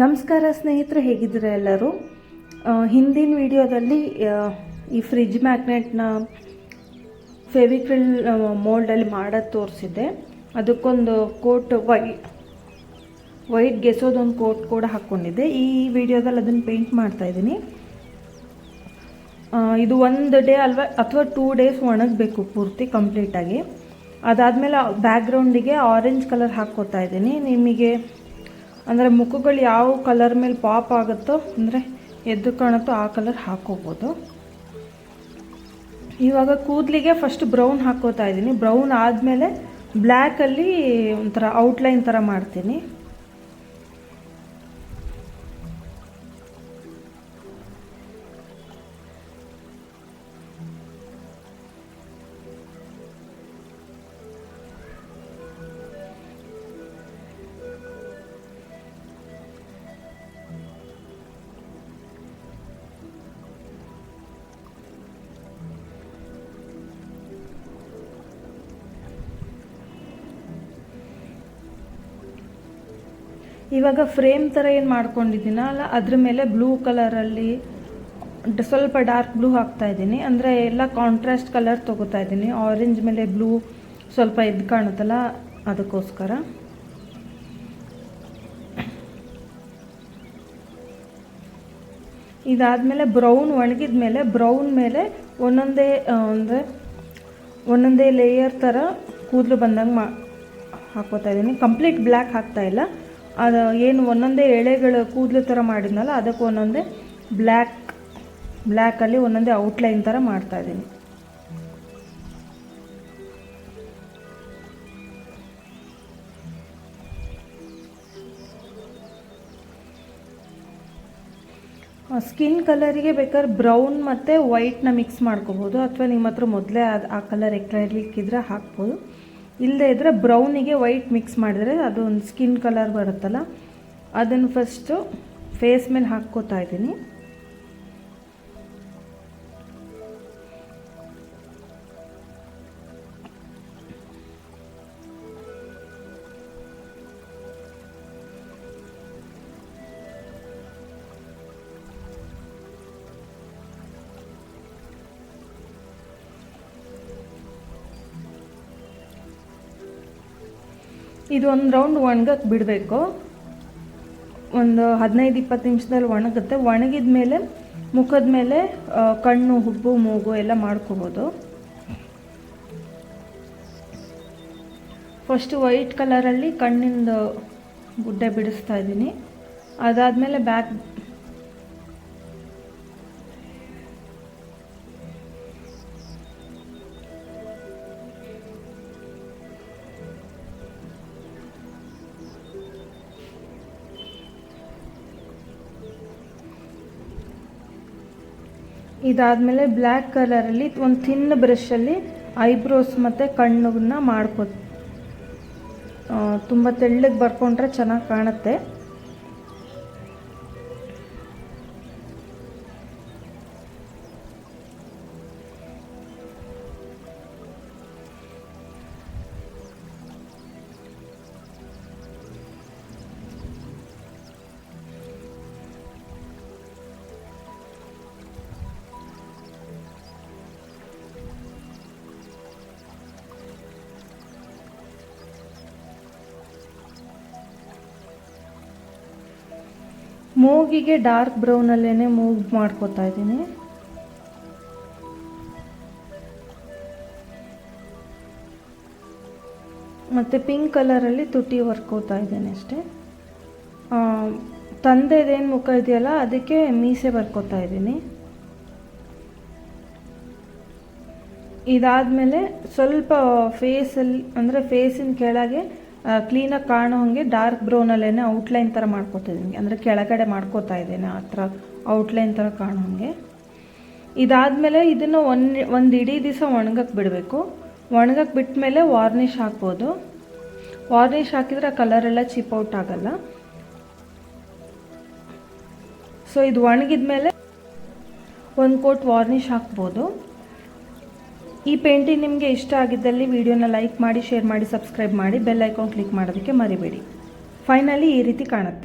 ನಮಸ್ಕಾರ ಸ್ನೇಹಿತರು, ಹೇಗಿದ್ದೀರಾ ಎಲ್ಲರೂ? ಹಿಂದಿನ ವಿಡಿಯೋದಲ್ಲಿ ಈ ಫ್ರಿಜ್ ಮ್ಯಾಗ್ನೆಟ್ನ ಫೆವಿಕ್ರಿಲ್ ಮೋಲ್ಡಲ್ಲಿ ಮಾಡೋದು ತೋರಿಸಿದ್ದೆ. ಅದಕ್ಕೊಂದು ಕೋಟ್ ವೈ, ವೈಟ್ ಗೆಸೋದೊಂದು ಕೋಟ್ ಕೂಡ ಹಾಕ್ಕೊಂಡಿದ್ದೆ ಈ ವಿಡಿಯೋದಲ್ಲಿ ಅದನ್ನು ಪೇಂಟ್ ಮಾಡ್ತಾಯಿದ್ದೀನಿ ಇದು ಒಂದು ಡೇ ಅಲ್ವಾ, ಅಥವಾ ಟೂ ಡೇಸ್ ಒಣಗಬೇಕು ಪೂರ್ತಿ ಕಂಪ್ಲೀಟಾಗಿ. ಅದಾದಮೇಲೆ ಬ್ಯಾಕ್ಗ್ರೌಂಡಿಗೆ ಆರೆಂಜ್ ಕಲರ್ ಹಾಕ್ಕೋತಾ ಇದ್ದೀನಿ. ನಿಮಗೆ ಅಂದರೆ ಮುಖಗಳು ಯಾವ ಕಲರ್ ಮೇಲೆ ಪಾಪ್ ಆಗುತ್ತೋ, ಅಂದರೆ ಎದ್ದು ಕಾಣುತ್ತೋ ಆ ಕಲರ್ ಹಾಕೋಬೋದು. ಇವಾಗ ಕೂದಲಿಗೆ ಫಸ್ಟ್ ಬ್ರೌನ್ ಹಾಕೋತಾ ಇದ್ದೀನಿ ಬ್ರೌನ್ ಆದಮೇಲೆ ಬ್ಲ್ಯಾಕಲ್ಲಿ ಒಂಥರ ಔಟ್ಲೈನ್ ಥರ ಮಾಡ್ತೀನಿ. ಇವಾಗ ಫ್ರೇಮ್ ಥರ ಏನು ಮಾಡ್ಕೊಂಡಿದ್ದೀನಲ್ಲ ಅದ್ರ ಮೇಲೆ ಬ್ಲೂ ಕಲರಲ್ಲಿ ಸ್ವಲ್ಪ ಡಾರ್ಕ್ ಬ್ಲೂ ಹಾಕ್ತಾ ಇದ್ದೀನಿ. ಅಂದರೆ ಎಲ್ಲ ಕಾಂಟ್ರಾಸ್ಟ್ ಕಲರ್ ತೊಗೋತಾ ಇದ್ದೀನಿ. ಆರೆಂಜ್ ಮೇಲೆ ಬ್ಲೂ ಸ್ವಲ್ಪ ಎದ್ದು ಕಾಣುತ್ತಲ್ಲ, ಅದಕ್ಕೋಸ್ಕರ. ಇದಾದಮೇಲೆ ಬ್ರೌನ್ ಒಣಗಿದ ಮೇಲೆ ಬ್ರೌನ್ ಮೇಲೆ ಒಂದೊಂದೇ ಅಂದರೆ ಒಂದೊಂದೇ ಲೇಯರ್ ಥರ ಕೂದಲು ಬಂದಂಗೆ ಮಾ ಹಾಕೋತಾ ಇದ್ದೀನಿ. ಕಂಪ್ಲೀಟ್ ಬ್ಲ್ಯಾಕ್ ಹಾಕ್ತಾ ಇಲ್ಲ. ಅದು ಏನು ಒಂದೊಂದೇ ಎಳೆಗಳು ಕೂದಲು ಥರ ಮಾಡಿದ್ನಲ್ಲ, ಅದಕ್ಕೆ ಒಂದೊಂದೇ ಬ್ಲ್ಯಾಕ್, ಬ್ಲ್ಯಾಕಲ್ಲಿ ಒಂದೊಂದೇ ಔಟ್ಲೈನ್ ಥರ ಮಾಡ್ತಾ ಇದ್ದೀನಿ. ಸ್ಕಿನ್ ಕಲರಿಗೆ ಬೇಕಾದ್ರೆ ಬ್ರೌನ್ ಮತ್ತು ವೈಟ್ನ ಮಿಕ್ಸ್ ಮಾಡ್ಕೋಬೋದು, ಅಥವಾ ನಿಮ್ಮ ಹತ್ರ ಮೊದಲೇ ಅದು ಆ ಕಲರ್ ಎಕ್ರೈಲಿಕ್ ಇದ್ರೆ ಹಾಕ್ಬೋದು. ಇಲ್ಲದೆ ಇದ್ದರೆ ಬ್ರೌನಿಗೆ ವೈಟ್ ಮಿಕ್ಸ್ ಮಾಡಿದರೆ ಅದು ಒಂದು ಸ್ಕಿನ್ ಕಲರ್ ಬರುತ್ತಲ್ಲ, ಅದನ್ನು ಫಸ್ಟು ಫೇಸ್ ಮೇಲೆ ಹಾಕ್ಕೋತಾ ಇದ್ದೀನಿ. ಇದು ಒಂದು ರೌಂಡ್ ಒಣಗಕ್ಕೆ ಬಿಡಬೇಕು. ಒಂದು ಹದಿನೈದು ಇಪ್ಪತ್ತು ನಿಮಿಷದಲ್ಲಿ ಒಣಗುತ್ತೆ. ಒಣಗಿದ ಮೇಲೆ, ಮುಖದ ಮೇಲೆ ಕಣ್ಣು, ಹುಬ್ಬು, ಮೂಗು ಎಲ್ಲ ಮಾಡ್ಕೋಬೋದು. ಫಸ್ಟ್ ವೈಟ್ ಕಲರಲ್ಲಿ ಕಣ್ಣಿಂದ ಗುಡ್ಡೆ ಬಿಡಿಸ್ತಾ ಇದ್ದೀನಿ. ಅದಾದಮೇಲೆ ಬ್ಯಾಕ್ ಇದಾದಮೇಲೆ ಬ್ಲ್ಯಾಕ್ ಕಲರಲ್ಲಿ ಒಂದು ಥಿನ್ ಬ್ರಷಲ್ಲಿ ಐಬ್ರೋಸ್ ಮತ್ತು ಕಣ್ಣನ್ನ ಮಾಡ್ಕೊ ತುಂಬ ತೆಳ್ಳಗೆ ಬರ್ಕೊಂಡ್ರೆ ಚೆನ್ನಾಗಿ ಕಾಣುತ್ತೆ. ಮೂಗಿಗೆ ಡಾರ್ಕ್ ಬ್ರೌನಲ್ಲೇ ಮೂಗ್ ಮಾಡ್ಕೋತಾ ಇದ್ದೀನಿ. ಮತ್ತು ಪಿಂಕ್ ಕಲರಲ್ಲಿ ತುಟಿ ವರ್ಕೋತಾ ಇದ್ದೇನೆ ಅಷ್ಟೇ. ತಂದೆದೇನು ಮುಖ ಇದೆಯಲ್ಲ, ಅದಕ್ಕೆ ಮೀಸೆ ಬರ್ಕೋತಾ ಇದ್ದೀನಿ. ಇದಾದಮೇಲೆ ಸ್ವಲ್ಪ ಫೇಸಲ್ಲಿ ಅಂದರೆ ಫೇಸಿನ ಕೆಳಗೆ ಕ್ಲೀನಾಗಿ ಕಾಣೋ ಹಾಗೆ ಡಾರ್ಕ್ ಬ್ರೌನಲ್ಲೇ ಔಟ್ಲೈನ್ ಥರ ಮಾಡ್ಕೊತಿದ್ದೀನಿ ಅಂದರೆ ಕೆಳಗಡೆ ಮಾಡ್ಕೋತಾ ಇದ್ದೇನೆ ಆ ಥರ ಔಟ್ಲೈನ್ ಥರ ಕಾಣೋ ಹಾಗೆ. ಇದಾದಮೇಲೆ ಇದನ್ನು ಒಂದು ಒಂದು ಇಡೀ ದಿವಸ ಒಣಗಕ್ಕೆ ಬಿಡಬೇಕು. ಒಣಗಕ್ಕೆ ಬಿಟ್ಟ ಮೇಲೆ ವಾರ್ನಿಷ್ ಹಾಕ್ಬೋದು. ವಾರ್ನಿಷ್ ಹಾಕಿದರೆ ಕಲರ್ ಎಲ್ಲ ಚಿಪ್ ಔಟ್ ಆಗಲ್ಲ. ಸೊ ಇದು ಒಣಗಿದ ಮೇಲೆ ಒಂದು ಕೋಟ್ ವಾರ್ನಿಷ್ ಹಾಕ್ಬೋದು. ಈ ಪೇಂಟಿಂಗ್ ನಿಮಗೆ ಇಷ್ಟ ಆಗಿದ್ದಲ್ಲಿ ವಿಡಿಯೋನ ಲೈಕ್ ಮಾಡಿ, ಶೇರ್ ಮಾಡಿ, ಸಬ್ಸ್ಕ್ರೈಬ್ ಮಾಡಿ, ಬೆಲ್ ಐಕಾನ್ ಕ್ಲಿಕ್ ಮಾಡೋದಕ್ಕೆ ಮರಿಬೇಡಿ. ಫೈನಲಿ ಈ ರೀತಿ ಕಾಣುತ್ತೆ.